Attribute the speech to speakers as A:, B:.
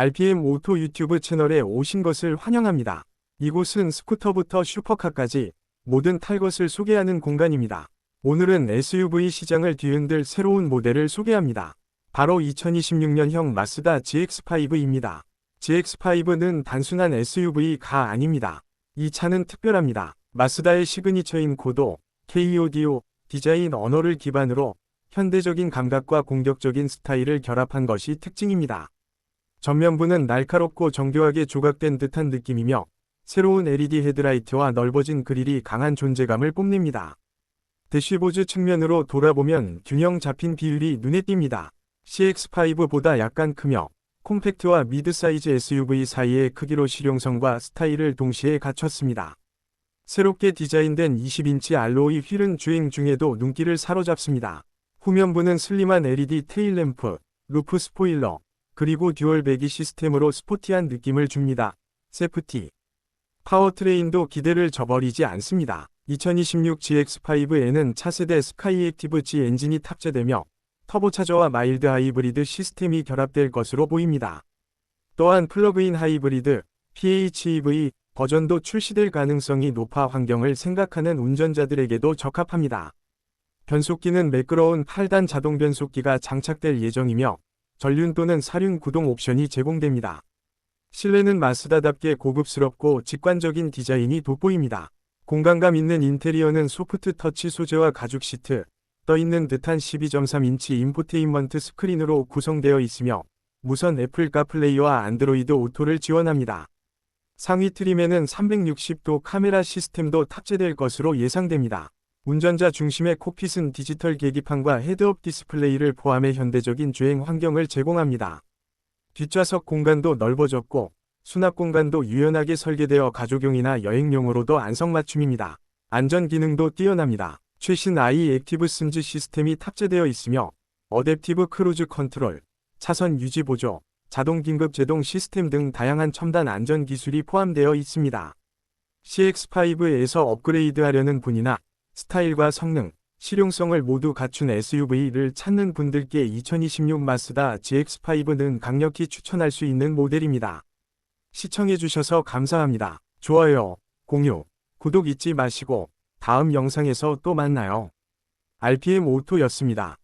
A: RPM 오토 유튜브 채널에 오신 것을 환영합니다. 이곳은 스쿠터부터 슈퍼카까지 모든 탈 것을 소개하는 공간입니다. 오늘은 SUV 시장을 뒤흔들 새로운 모델을 소개합니다. 바로 2026년형 마스다 GX5입니다. GX5는 단순한 SUV가 아닙니다. 이 차는 특별합니다. 마스다의 시그니처인 고도, KODO, 디자인 언어를 기반으로 현대적인 감각과 공격적인 스타일을 결합한 것이 특징입니다. 전면부는 날카롭고 정교하게 조각된 듯한 느낌이며 새로운 LED 헤드라이트와 넓어진 그릴이 강한 존재감을 뽐냅니다. 대쉬보드 측면으로 돌아보면 균형 잡힌 비율이 눈에 띕니다. CX5보다 약간 크며 콤팩트와 미드 사이즈 SUV 사이의 크기로 실용성과 스타일을 동시에 갖췄습니다. 새롭게 디자인된 20인치 알로이 휠은 주행 중에도 눈길을 사로잡습니다. 후면부는 슬림한 LED 테일램프, 루프 스포일러, 그리고 듀얼 배기 시스템으로 스포티한 느낌을 줍니다. 세프티. 파워트레인도 기대를 저버리지 않습니다. 2026 GX5에는 차세대 스카이 액티브 G 엔진이 탑재되며 터보차저와 마일드 하이브리드 시스템이 결합될 것으로 보입니다. 또한 플러그인 하이브리드 PHEV 버전도 출시될 가능성이 높아 환경을 생각하는 운전자들에게도 적합합니다. 변속기는 매끄러운 8단 자동 변속기가 장착될 예정이며 전륜 또는 사륜 구동 옵션이 제공됩니다. 실내는 마스다답게 고급스럽고 직관적인 디자인이 돋보입니다. 공간감 있는 인테리어는 소프트 터치 소재와 가죽 시트, 떠있는 듯한 12.3인치 인포테인먼트 스크린으로 구성되어 있으며 무선 애플 카플레이와 안드로이드 오토를 지원합니다. 상위 트림에는 360도 카메라 시스템도 탑재될 것으로 예상됩니다. 운전자 중심의 콕핏은 디지털 계기판과 헤드업 디스플레이를 포함해 현대적인 주행 환경을 제공합니다. 뒷좌석 공간도 넓어졌고 수납 공간도 유연하게 설계되어 가족용이나 여행용으로도 안성맞춤입니다. 안전 기능도 뛰어납니다. 최신 i 액티브 스즈 시스템이 탑재되어 있으며 어댑티브 크루즈 컨트롤, 차선 유지 보조, 자동 긴급 제동 시스템 등 다양한 첨단 안전 기술이 포함되어 있습니다. CX5에서 업그레이드하려는 분이나 스타일과 성능, 실용성을 모두 갖춘 SUV를 찾는 분들께 2026 마스다 GX5는 강력히 추천할 수 있는 모델입니다. 시청해주셔서 감사합니다. 좋아요, 공유, 구독 잊지 마시고 다음 영상에서 또 만나요. RPM 오토였습니다.